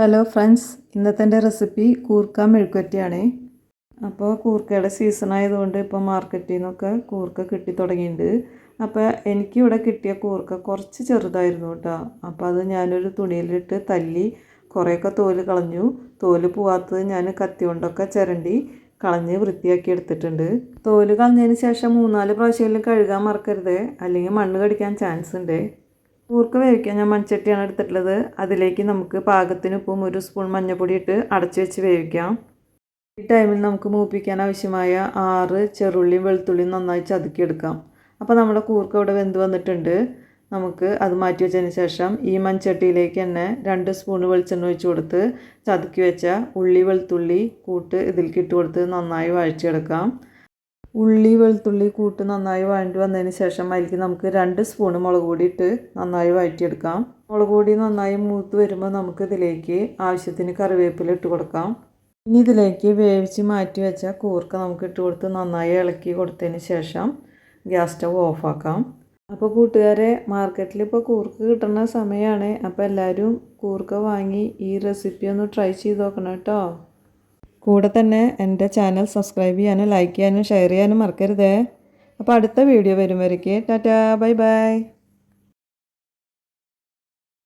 Hello friends ഇന്നത്തെ എന്റെ recipe കൂർക്ക മെഴുക്കുവറ്റിയാണേ അപ്പോൾ കൂർക്കയുടെ സീസൺ ആയതുകൊണ്ട് ഇപ്പോൾ മാർക്കറ്റിൽ നിന്നൊക്കെ കൂർക്ക കിട്ടി തുടങ്ങിയിട്ടുണ്ട്. അപ്പോൾ എനിക്കിവിടെ കിട്ടിയ കൂർക്ക കുറച്ച് ചെറുതായിരുന്നു കേട്ടോ. അപ്പോൾ അത് ഞാനൊരു തുണിയിലിട്ട് തല്ലി കുറേയൊക്കെ തോൽ കളഞ്ഞു. തോൽ പോവാത്തത് ഞാൻ കത്തി കൊണ്ടൊക്കെ ചിരണ്ടി കളഞ്ഞ് വൃത്തിയാക്കി എടുത്തിട്ടുണ്ട്. തോൽ കളഞ്ഞതിന് ശേഷം മൂന്നാൽ പ്രാവശ്യമെങ്കിലും കഴുകാൻ മറക്കരുത്. അല്ലെങ്കിൽ മണ്ണ് കടിക്കാൻ ചാൻസ് ഉണ്ട്. കൂർക്ക വേവിക്കാൻ ഞാൻ മൺചട്ടിയാണ് എടുത്തിട്ടുള്ളത്. അതിലേക്ക് നമുക്ക് പാകത്തിന് ഉപ്പും ഒരു സ്പൂൺ മഞ്ഞൾപ്പൊടി ഇട്ട് അടച്ചു വെച്ച് വേവിക്കാം. ഈ ടൈമിൽ നമുക്ക് മൂപ്പിക്കാൻ ആവശ്യമായ ആറ് ചെറുള്ളിയും വെളുത്തുള്ളിയും നന്നായി ചതുക്കിയെടുക്കാം. അപ്പോൾ നമ്മുടെ കൂർക്ക ഇവിടെ വെന്ത് വന്നിട്ടുണ്ട്. നമുക്ക് അത് മാറ്റി വെച്ചതിന് ശേഷം ഈ മൺചട്ടിയിലേക്ക് തന്നെ രണ്ട് സ്പൂൺ വെളിച്ചെണ്ണ ഒഴിച്ച് കൊടുത്ത് ചതുക്കി വെച്ച ഉള്ളി വെളുത്തുള്ളി കൂട്ട് ഇതിലേക്ക് ഇട്ട് കൊടുത്ത് നന്നായി വഴച്ചെടുക്കാം ഉള്ളി വെളുത്തുള്ളി കൂട്ട് നന്നായി വഴണ്ടി വന്നതിന് ശേഷം അതിലേക്ക് നമുക്ക് രണ്ട് സ്പൂണ് മുളക് പൊടി ഇട്ട് നന്നായി വഴറ്റിയെടുക്കാം. മുളക് പൊടി നന്നായി മൂത്ത് വരുമ്പോൾ നമുക്ക് ഇതിലേക്ക് ആവശ്യത്തിന് കറിവേപ്പില ഇട്ട് കൊടുക്കാം. ഇനി ഇതിലേക്ക് വേവിച്ച് മാറ്റി വെച്ച കൂർക്ക നമുക്ക് ഇട്ട് കൊടുത്ത് നന്നായി ഇളക്കി കൊടുത്തതിന് ശേഷം ഗ്യാസ് സ്റ്റവ് ഓഫാക്കാം അപ്പോൾ കൂട്ടുകാരെ മാർക്കറ്റിൽ ഇപ്പോൾ കൂർക്ക കിട്ടുന്ന സമയമാണ് അപ്പോൾ എല്ലാവരും കൂർക്ക വാങ്ങി ഈ റെസിപ്പി ഒന്ന് ട്രൈ ചെയ്ത് നോക്കണം കേട്ടോ. കൂടെ തന്നെ എന്റെ ചാനൽ സബ്സ്ക്രൈബ് ചെയ്യാനും ലൈക്ക് ചെയ്യാനും ഷെയർ ചെയ്യാനും മറക്കരുതേ. അപ്പോൾ അടുത്ത വീഡിയോ വരും വരയ്ക്ക്. ടാറ്റാ. Bye bye.